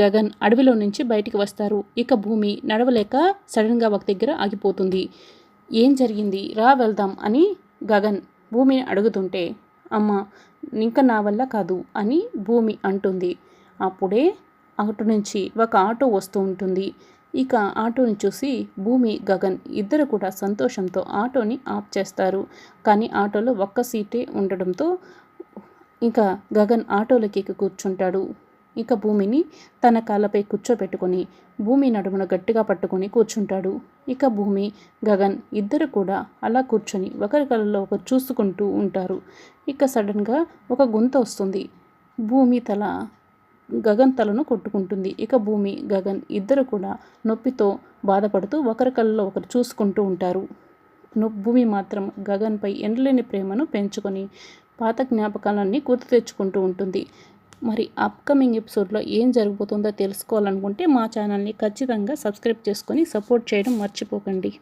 గగన్ అడవిలో నుంచి బయటికి వస్తారు. ఇక భూమి నడవలేక సడన్గా ఒక దగ్గర ఆగిపోతుంది. ఏం జరిగింది? రా వెళ్దాం అని గగన్ భూమిని అడుగుతుంటే అమ్మ ఇంకా నా వల్ల కాదు అని భూమి అంటుంది. అప్పుడే అటు నుంచి ఒక ఆటో వస్తూ ఉంటుంది. ఇక ఆటోని చూసి భూమి గగన్ ఇద్దరు కూడా సంతోషంతో ఆటోని ఆఫ్ చేస్తారు. కానీ ఆటోలో ఒక్క సీటే ఉండడంతో ఇంకా గగన్ ఆటోలోకి కూర్చుంటాడు. ఇక భూమిని తన కాళ్ళపై కూర్చోపెట్టుకుని భూమి నడుమున గట్టిగా పట్టుకొని కూర్చుంటాడు. ఇక భూమి గగన్ ఇద్దరు కూడా అలా కూర్చొని ఒకరి కళ్ళలో ఒకరు చూసుకుంటూ ఉంటారు. ఇక సడన్గా ఒక గుంత వస్తుంది. భూమి తల గగన్ తలను కొట్టుకుంటుంది. ఇక భూమి గగన్ ఇద్దరు కూడా నొప్పితో బాధపడుతూ ఒకరి కళ్ళలో ఒకరు చూసుకుంటూ ఉంటారు. భూమి మాత్రం గగన్పై ఎండలేని ప్రేమను పెంచుకొని పాత జ్ఞాపకాలన్నీ గుర్తు తెచ్చుకుంటూ ఉంటుంది. మరి అప్కమింగ్ ఎపిసోడ్లో ఏం జరగబోతుందో తెలుసుకోవాలనుకుంటే మా ఛానల్ని ఖచ్చితంగా సబ్స్క్రైబ్ చేసుకొని సపోర్ట్ చేయడం మర్చిపోకండి.